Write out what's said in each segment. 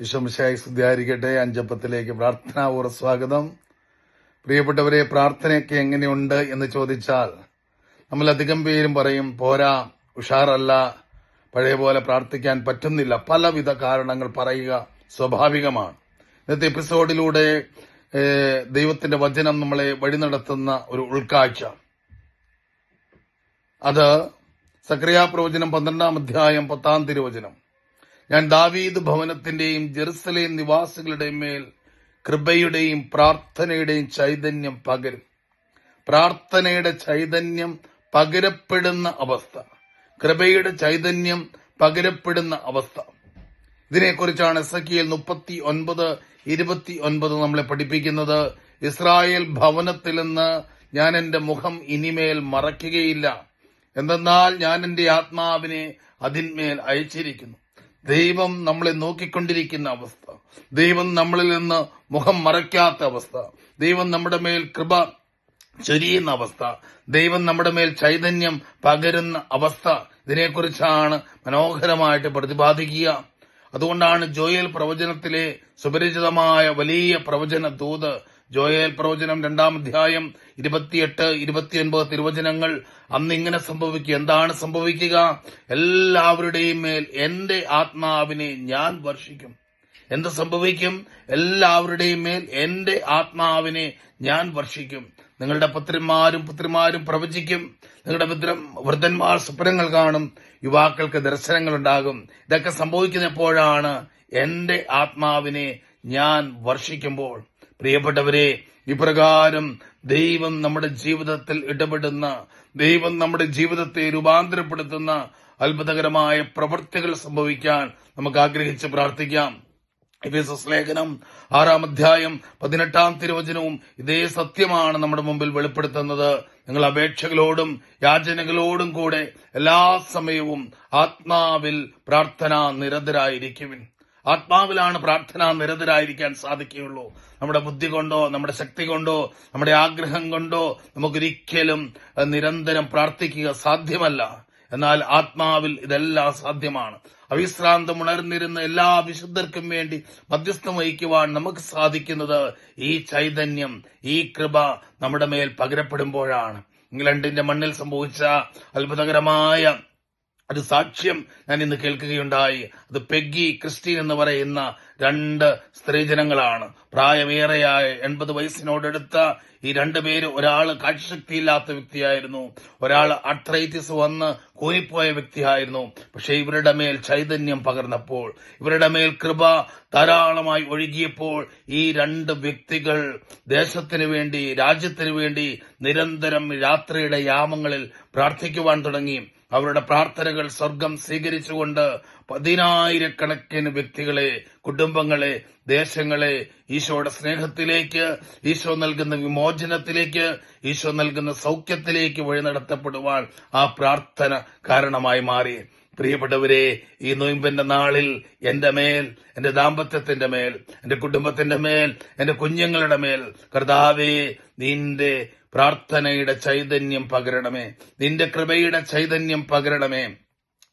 വിശ്വമിശായി സ്തുതിയായിരിക്കട്ടെ. അഞ്ചപ്പത്തിലേക്ക് പ്രാർത്ഥനാപൂർവ സ്വാഗതം. പ്രിയപ്പെട്ടവരെ പ്രാർത്ഥനയൊക്കെ എങ്ങനെയുണ്ട് എന്ന് ചോദിച്ചാൽ നമ്മൾ അധികം പേരും പറയും പോരാ ഉഷാറല്ല പഴയ പോലെ പ്രാർത്ഥിക്കാൻ പറ്റുന്നില്ല. പലവിധ കാരണങ്ങൾ പറയുക സ്വാഭാവികമാണ്. ഇന്നത്തെ എപ്പിസോഡിലൂടെ ദൈവത്തിന്റെ വചനം നമ്മളെ വഴി നടത്തുന്ന ഒരു ഉൾക്കാഴ്ച. അത് സക്രിയ പ്രവചനം പന്ത്രണ്ടാം അധ്യായം പത്താം തിരുവചനം. ഞാൻ ദാവീദ് ഭവനത്തിന്റെയും ജെറുസലേം നിവാസികളുടെയും മേൽ കൃപയുടെയും പ്രാർത്ഥനയുടെയും ചൈതന്യം പകരും. പ്രാർത്ഥനയുടെ ചൈതന്യം പകരപ്പെടുന്ന അവസ്ഥ. കൃപയുടെ ചൈതന്യം പകരപ്പെടുന്ന അവസ്ഥ. ഇതിനെക്കുറിച്ചാണ് എസ് കിയിൽ മുപ്പത്തി ഒൻപത് ഇരുപത്തി ഒൻപത് നമ്മളെ പഠിപ്പിക്കുന്നത്. ഇസ്രായേൽ ഭവനത്തിൽ നിന്ന് ഞാൻ എന്റെ മുഖം ഇനിമേൽ മറയ്ക്കുകയില്ല. എന്തെന്നാൽ ഞാൻ എന്റെ ആത്മാവിനെ അതിന്മേൽ അയച്ചിരിക്കുന്നു. ദൈവം നമ്മളെ നോക്കിക്കൊണ്ടിരിക്കുന്ന അവസ്ഥ. ദൈവം നമ്മളിൽ നിന്ന് മുഖം മറയ്ക്കാത്ത അവസ്ഥ. ദൈവം നമ്മുടെ മേൽ കൃപ ചൊരിയുന്ന അവസ്ഥ. ദൈവം നമ്മുടെ മേൽ ചൈതന്യം പകരുന്ന അവസ്ഥ. ഇതിനെക്കുറിച്ചാണ് മനോഹരമായിട്ട് പ്രതിപാദിക്കുക. അതുകൊണ്ടാണ് ജോയൽ പ്രവചനത്തിലെ സുപരിചിതമായ വലിയ പ്രവചന ദൂത് ജോയൽ പ്രവചനം രണ്ടാം അധ്യായം ഇരുപത്തിയെട്ട് ഇരുപത്തിയൊൻപത് തിരുവചനങ്ങൾ. അന്ന് ഇങ്ങനെ സംഭവിക്കുക. എന്താണ് സംഭവിക്കുക? എല്ലാവരുടെയും മേൽ എന്റെ ആത്മാവിനെ ഞാൻ വർഷിക്കും. എന്ത് സംഭവിക്കും? എല്ലാവരുടെയും മേൽ എന്റെ ആത്മാവിനെ ഞാൻ വർഷിക്കും. നിങ്ങളുടെ പുത്രന്മാരും പുത്രിമാരും പ്രവചിക്കും. നിങ്ങളുടെ പുത്ര വൃദ്ധന്മാർ സ്വപ്നങ്ങൾ കാണും. യുവാക്കൾക്ക് ദർശനങ്ങൾ ഉണ്ടാകും. ഇതൊക്കെ സംഭവിക്കുന്ന എപ്പോഴാണ് എന്റെ ആത്മാവിനെ ഞാൻ വർഷിക്കുമ്പോൾ പ്രിയപ്പെട്ടവരെ ഇപ്രകാരം ദൈവം നമ്മുടെ ജീവിതത്തിൽ ഇടപെടുന്ന ദൈവം നമ്മുടെ ജീവിതത്തെ രൂപാന്തരപ്പെടുത്തുന്ന അത്ഭുതകരമായ പ്രവൃത്തികൾ സംഭവിക്കാൻ നമുക്ക് ആഗ്രഹിച്ച് പ്രാർത്ഥിക്കാം. എഫേസസ് ലേഖനം ആറാം അധ്യായം പതിനെട്ടാം തിരുവചനവും ഇതേ സത്യമാണ് നമ്മുടെ മുമ്പിൽ വെളിപ്പെടുത്തുന്നത്. നിങ്ങൾ അപേക്ഷകളോടും യാചനകളോടും കൂടെ എല്ലാ സമയവും ആത്മാവിൽ പ്രാർത്ഥന നിരതരായിരിക്കുവിൻ. ആത്മാവിലാണ് പ്രാർത്ഥന നിരതരായിരിക്കാൻ സാധിക്കുകയുള്ളൂ. നമ്മുടെ ബുദ്ധി കൊണ്ടോ നമ്മുടെ ശക്തി കൊണ്ടോ നമ്മുടെ ആഗ്രഹം കൊണ്ടോ നമുക്കൊരിക്കലും നിരന്തരം പ്രാർത്ഥിക്കുക സാധ്യമല്ല. എന്നാൽ ആത്മാവിൽ ഇതെല്ലാം സാധ്യമാണ്. അവിശ്രാന്തം ഉണർന്നിരുന്ന എല്ലാ വിശുദ്ധർക്കും വേണ്ടി മധ്യസ്ഥം വഹിക്കുവാൻ നമുക്ക് സാധിക്കുന്നത് ഈ ചൈതന്യം ഈ കൃപ നമ്മുടെ മേൽ പകരപ്പെടുമ്പോഴാണ്. ഇംഗ്ലണ്ടിന്റെ മണ്ണിൽ സംഭവിച്ച അത്ഭുതകരമായ ഒരു സാക്ഷ്യം ഞാൻ ഇന്ന് കേൾക്കുകയുണ്ടായി. അത് പെഗ്ഗി ക്രിസ്റ്റീൻ എന്ന് പറയുന്ന രണ്ട് സ്ത്രീജനങ്ങളാണ്. പ്രായമേറെയായ എൺപത് വയസ്സിനോടടുത്ത ഈ രണ്ടുപേര് ഒരാൾ കാഴ്ചശക്തിയില്ലാത്ത വ്യക്തിയായിരുന്നു. ഒരാൾ അട്രൈറ്റിസ് വന്ന് കൂനിപ്പോയ വ്യക്തിയായിരുന്നു. പക്ഷെ ഇവരുടെ മേൽ ചൈതന്യം പകർന്നപ്പോൾ ഇവരുടെ മേൽ കൃപ ധാരാളമായി ഒഴുകിയപ്പോൾ ഈ രണ്ട് വ്യക്തികൾ ദേശത്തിന് വേണ്ടി രാജ്യത്തിന് വേണ്ടി നിരന്തരം രാത്രിയുടെ യാമങ്ങളിൽ പ്രാർത്ഥിക്കുവാൻ തുടങ്ങി. അവരുടെ പ്രാർത്ഥനകൾ സ്വർഗം സ്വീകരിച്ചുകൊണ്ട് പതിനായിരക്കണക്കിന് വ്യക്തികളെ കുടുംബങ്ങളെ ദേശങ്ങളെ ഈശോയുടെ സ്നേഹത്തിലേക്ക് ഈശോ നൽകുന്ന വിമോചനത്തിലേക്ക് ഈശോ നൽകുന്ന സൗഖ്യത്തിലേക്ക് വഴി നടത്തപ്പെടുവാൻ ആ പ്രാർത്ഥന കാരണമായി മാറി. പ്രിയപ്പെട്ടവരെ ഈ നൊയമ്പിന്റെ നാളിൽ എന്റെ മേൽ എന്റെ ദാമ്പത്യത്തിന്റെ മേൽ എന്റെ കുടുംബത്തിന്റെ മേൽ എന്റെ കുഞ്ഞുങ്ങളുടെ മേൽ കർത്താവേ നിന്റെ പ്രാർത്ഥനയുടെ ചൈതന്യം പകരണമേ. നിന്റെ കൃപയുടെ ചൈതന്യം പകരണമേ.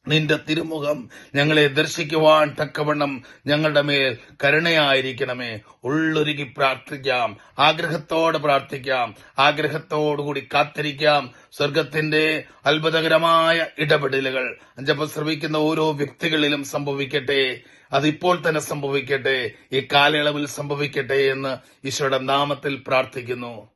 നിന്റെ തിരുമുഖം ഞങ്ങളെ ദർശിക്കുവാൻ തക്കവണ്ണം ഞങ്ങളുടെ മേൽ കരുണയായിരിക്കണമേ. ഉള്ളൊരുക്കി പ്രാർത്ഥിക്കാം. ആഗ്രഹത്തോടെ പ്രാർത്ഥിക്കാം. ആഗ്രഹത്തോടുകൂടി കാത്തിരിക്കാം. സ്വർഗത്തിന്റെ അത്ഭുതകരമായ ഇടപെടലുകൾ. അഞ്ചപ്പം ശ്രമിക്കുന്ന ഓരോ വ്യക്തികളിലും സംഭവിക്കട്ടെ. അതിപ്പോൾ തന്നെ സംഭവിക്കട്ടെ. ഈ കാലയളവിൽ സംഭവിക്കട്ടെ എന്ന് ഈശോയുടെ നാമത്തിൽ പ്രാർത്ഥിക്കുന്നു.